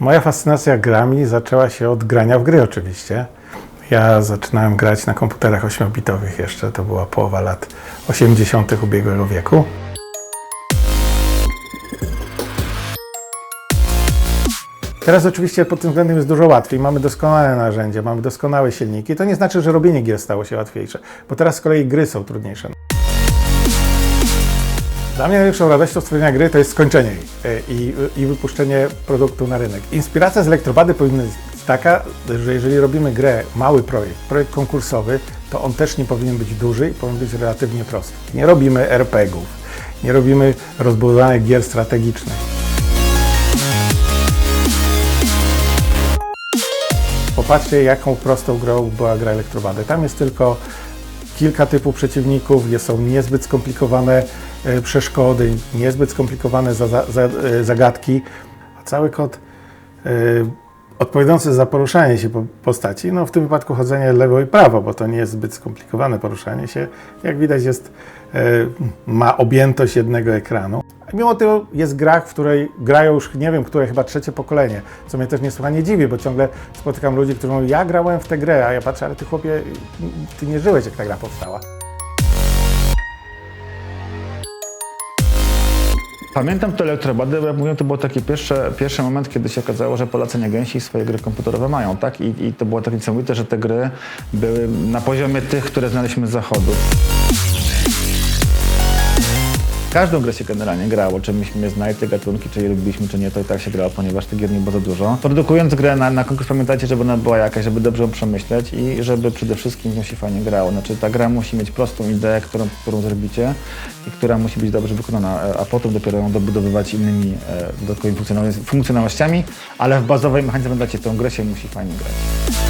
Moja fascynacja grami zaczęła się od grania w gry oczywiście. Ja zaczynałem grać na komputerach 8-bitowych jeszcze, to była połowa lat 80. ubiegłego wieku. Teraz oczywiście pod tym względem jest dużo łatwiej. Mamy doskonałe narzędzia, mamy doskonałe silniki. To nie znaczy, że robienie gier stało się łatwiejsze, bo teraz z kolei gry są trudniejsze. Dla mnie największą radością stworzenia gry to jest skończenie jej e, i, i wypuszczenie produktu na rynek. Inspiracja z elektrobady powinna być taka, że jeżeli robimy grę, mały projekt, projekt konkursowy, to on też nie powinien być duży i powinien być relatywnie prosty. Nie robimy RPG-ów, nie robimy rozbudowanych gier strategicznych. Popatrzcie, jaką prostą grą była gra Elektrobady. Tam jest tylko kilka typów przeciwników, są niezbyt skomplikowane e, przeszkody, niezbyt skomplikowane e, zagadki, a cały kod e, odpowiadający za poruszanie się po postaci, no w tym wypadku chodzenie lewo i prawo, bo to nie jest zbyt skomplikowane poruszanie się, jak widać jest, e, ma objętość jednego ekranu. Mimo to jest gra, w której grają już nie wiem, które chyba trzecie pokolenie, co mnie też niesłychanie dziwi, bo ciągle spotykam ludzi, którzy mówią, ja grałem w tę grę, a ja patrzę, ale ty chłopie, ty nie żyłeś, jak ta gra powstała. Pamiętam te elektrobady, bo jak mówiłem, to był taki pierwszy, pierwszy moment, kiedy się okazało, że Polacy nie gęsi swoje gry komputerowe mają, tak? I, I to było tak niesamowite, że te gry były na poziomie tych, które znaliśmy z zachodu. Każdą grę się generalnie grało, czy myśmy znali te gatunki, czy je lubiliśmy, czy nie, to i tak się grało, ponieważ tych gier nie było za dużo. Produkując grę na, na konkurs, pamiętajcie, żeby ona była jakaś, żeby dobrze ją przemyśleć i żeby przede wszystkim z nią się fajnie grało. Znaczy ta gra musi mieć prostą ideę, którą, którą zrobicie i która musi być dobrze wykonana, e, a potem dopiero ją dobudowywać innymi e, dodatkowymi funkcjonalności- funkcjonalnościami, ale w bazowej mechanice pamiętajcie, tą grę się musi fajnie grać.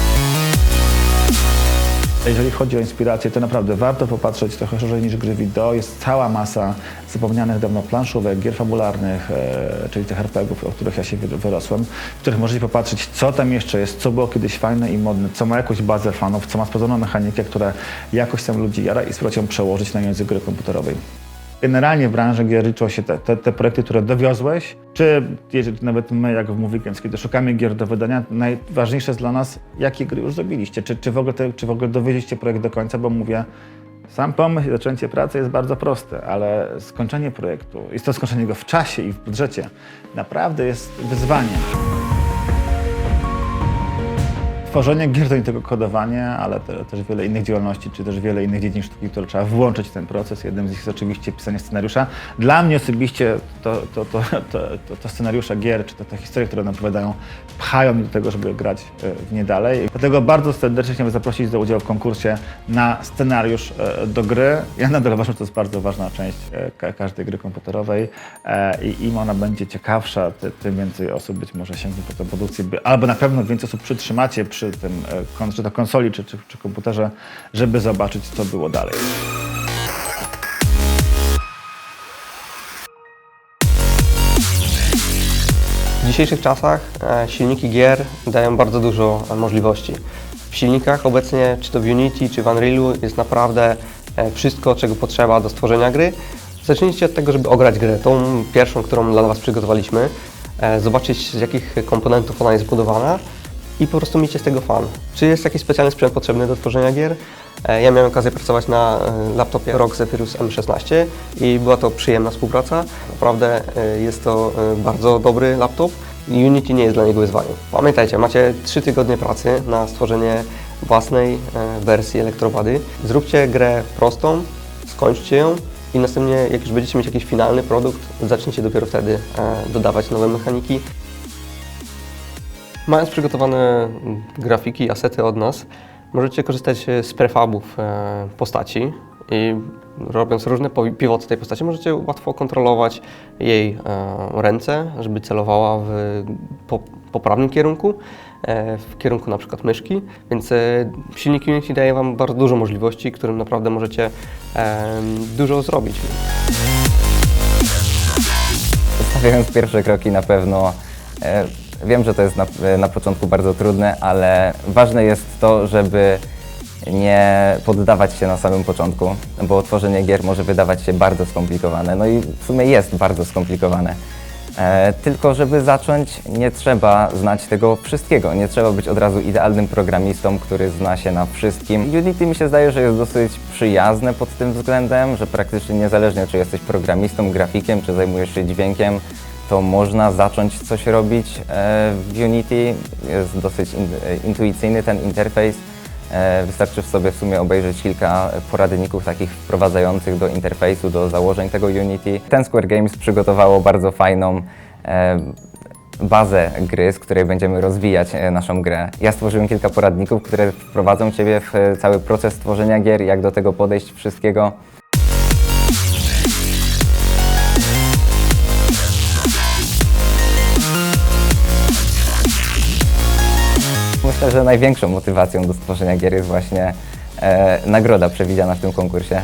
Jeżeli chodzi o inspirację, to naprawdę warto popatrzeć trochę szerzej niż gry wideo. Jest cała masa zapomnianych dawno planszówek, gier fabularnych, e, czyli tych RPGów, o których ja się wy- wyrosłem, w których możecie popatrzeć, co tam jeszcze jest, co było kiedyś fajne i modne, co ma jakąś bazę fanów, co ma sprawdzoną mechanikę, która jakoś tam ludzi jara i spróbować ją przełożyć na język gry komputerowej. Generalnie w branży gier liczą się te, te, te projekty, które dowiozłeś, czy jeżeli nawet my, jak w Movie Games, kiedy szukamy gier do wydania, najważniejsze jest dla nas, jakie gry już zrobiliście, czy, czy, w, ogóle te, czy w ogóle dowieźliście projekt do końca, bo mówię, sam pomysł i zaczęcie pracy jest bardzo prosty, ale skończenie projektu, jest to skończenie go w czasie i w budżecie, naprawdę jest wyzwaniem. Tworzenie gier to nie tylko kodowanie, ale te, też wiele innych działalności, czy też wiele innych dziedzin sztuki, które trzeba włączyć w ten proces. Jednym z nich jest oczywiście pisanie scenariusza. Dla mnie osobiście to, to, to, to, to, to scenariusze gier, czy te historie, które one opowiadają, pchają mnie do tego, żeby grać e, w nie dalej. Dlatego bardzo serdecznie chciałbym zaprosić do udziału w konkursie na scenariusz e, do gry. Ja nadal uważam, że to jest bardzo ważna część e, ka- każdej gry komputerowej i im ona będzie ciekawsza, ty- tym więcej osób być może sięgnie po tę produkcję, albo na pewno więcej osób przytrzymacie przy tym, e, czy to konsoli, czy, czy, czy komputerze, żeby zobaczyć, co było dalej. W dzisiejszych czasach e, silniki gier dają bardzo dużo e, możliwości. W silnikach obecnie, czy to w Unity, czy w Unrealu, jest naprawdę wszystko, czego potrzeba do stworzenia gry. Zacznijcie od tego, żeby ograć grę, tą pierwszą, którą dla Was przygotowaliśmy, zobaczyć z jakich komponentów ona jest zbudowana i po prostu miejcie z tego fan. Czy jest jakiś specjalny sprzęt potrzebny do tworzenia gier? E, Ja miałem okazję pracować na e, laptopie ROG Zephyrus M16 i była to przyjemna współpraca. Naprawdę e, jest to bardzo dobry laptop Unity nie jest dla niego wyzwaniem. Pamiętajcie, macie 3 tygodnie pracy na stworzenie własnej wersji elektrowady. Zróbcie grę prostą, skończcie ją i następnie, jak już będziecie mieć jakiś finalny produkt, zacznijcie dopiero wtedy dodawać nowe mechaniki. Mając przygotowane grafiki, asety od nas, możecie korzystać e, z prefabów e, postaci i robiąc różne pivoty tej postaci, możecie łatwo kontrolować jej e, ręce, żeby celowała w po, poprawnym kierunku, w kierunku na przykład myszki, więc silnik Unity daje Wam bardzo dużo możliwości, którym naprawdę możecie dużo zrobić. Stawiając pierwsze kroki na pewno wiem, że to jest na, na początku bardzo trudne, ale ważne jest to, żeby nie poddawać się na samym początku, bo tworzenie gier może wydawać się bardzo skomplikowane, no i w sumie jest bardzo skomplikowane. E, tylko żeby zacząć, nie trzeba znać tego wszystkiego. Nie trzeba być od razu idealnym programistą, który zna się na wszystkim. Unity mi się zdaje, że jest dosyć przyjazne pod tym względem, że praktycznie niezależnie czy jesteś programistą, grafikiem, czy zajmujesz się dźwiękiem, to można zacząć coś robić e, w Unity. Jest dosyć e, intuicyjny ten interfejs. E, Wystarczy w sobie w sumie obejrzeć kilka poradników takich wprowadzających do interfejsu, do założeń tego Unity. Ten Square Games przygotowało bardzo fajną bazę gry, z której będziemy rozwijać naszą grę. Ja stworzyłem kilka poradników, które wprowadzą Ciebie w cały proces tworzenia gier, jak do tego podejść, wszystkiego. Myślę, że największą motywacją do stworzenia gier jest właśnie e, nagroda przewidziana w tym konkursie.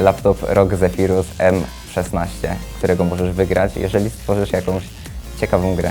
Laptop ROG Zephyrus M16, którego możesz wygrać, jeżeli stworzysz jakąś ciekawą grę.